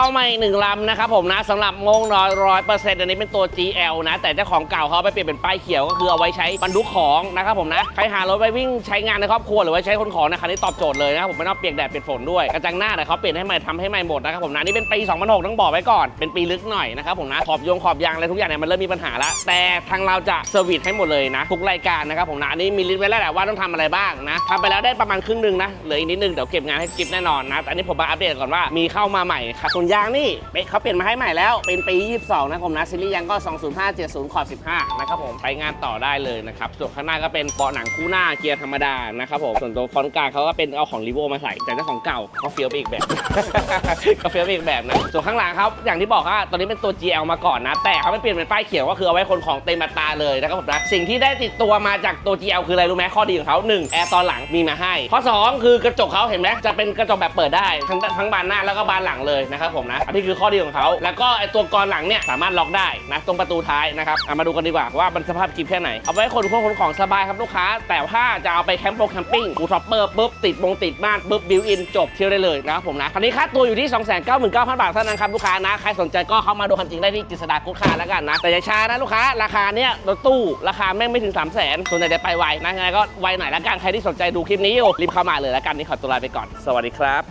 เข้ามาอีกหนึ่งลำนะครับผมนะสำหรับโมงร้อยร้อยเปอร์เซ็นต์อันนี้เป็นตัว GL นะ แต่เจ้าของเก่าเขาไปเปลี่ยนเป็นป้ายเขียวก็คือเอาไว้ใช้บรรทุกของนะครับผมนะใครหารถไปวิ่งใช้งานในครอบครัวหรือว่าใช้คนของนะคันนี้ตอบโจทย์เลยนะครับผมไม่ต้องเปียกแดดเปียกฝนด้วยกระจังหน้าเนี่เขาเปลี่ยนให้ใหม่ทำให้ใหม่หมดนะครับผมนะนี่เป็นปี2006ต้องบอกไว้ก่อนเป็นปีลึกหน่อยนะครับผมนะขอบยงขอบยางอะไรทุกอย่างเนี่ยมันเริ่มมีปัญหาละแต่ทางเราจะเซอร์วิสให้หมดเลยนะทุกรายการนะครับผมนะอันนี้มีลิสต์ไว้แล้วแหละว่าต้องทำอะไรบ้างนะทำไปแล้วได้ประมาณครึ่งนึงนะเหลืออีกนิดนึงเดี๋ยวเก็บงานให้กิฟแน่นอนนะแต่อันนี้ผมมาอัปเดตก่อนว่ามีเข้ามาใหม่ครับส่วนยางนี่เขาเปลี่ยนมาให้ใหม่แล้ว เป็นปี 22 นะผมนะซีรีส์ยางก็ 205 70ขอบ15 นะครับผมไปงานต่อได้เลยนะครับ ส่วนข้างหน้าก็เป็นเบาะหนังคู่หน้าเกียร์ธรรมดานะครับผมส่วนตัวฟอนต์กลางเขาก็เป็นเอาของรีโวมาใส่แต่เจ้าของเก่าเขาเฟี้ยวไปอีกแบบเขาเฟี้ยวไปอีกแบบนะส่วนข้างหลังครับอย่างที่บอกว่าตอนนี้เป็นตัว GL มาก่อนนะ แต่เขาไม่เปลี่ยนเป็นป้ายเขียวก็คือเอาไว้คนของเต็มตาเลยนะครับผมนะสิ่งที่ได้ติดตัวมาจากตัว GL คืออะไรรู้ไหมข้อดีของเขาหนึ่งแอร์ตอนหลังมีมาให้ข้อสองคือกระจกเขาเห็นไหมจะเป็นกระจกแบบเปิดได้ทั้งทั้งบานหน้าแล้วก็บานหลังเลยนะครับผมนะ อันนี้คือข้อดีของเขา แล้วก็ไอตัวกรหลังเนี่ยสามารถล็อกได้นะตรงประตูท้ายนะครับเอามาดูกันดีกว่าว่ามันสภาพกิฟแค่ไหน เอาไว้คนคนขนของสบายครับลูกค้า แต่ถ้าจะเอาไปแคมป์โปรแคมปิ้งบูท็อปเปอร์ปุ๊บติดมงติดบ้านปุ๊บบิวอินจบเที่ยวได้เลยนะครับผมนะคันนี้ค่าตัวอยู่ที่ 299,000 บาทเท่านั้นครับลูกค้านะใครสนใจก็เข้ามาดูคันจริงได้ที่กฤษดากุ๊ดคาแล้วกันนะแต่อย่าช้านะลูกค้าราคาเนี้ยรถตู้ราคาแม่งไม่ถึง 3 0 0 0 0 0ส่วนใหญ่จะไปไวนะยังไงก็ไวหน่อยละกันใครที่สนใจดูคลิปนี้อยู่รีบเข้ามาเลยละกันนี่ขอตัวลาไปก่อน สวัสดีครับ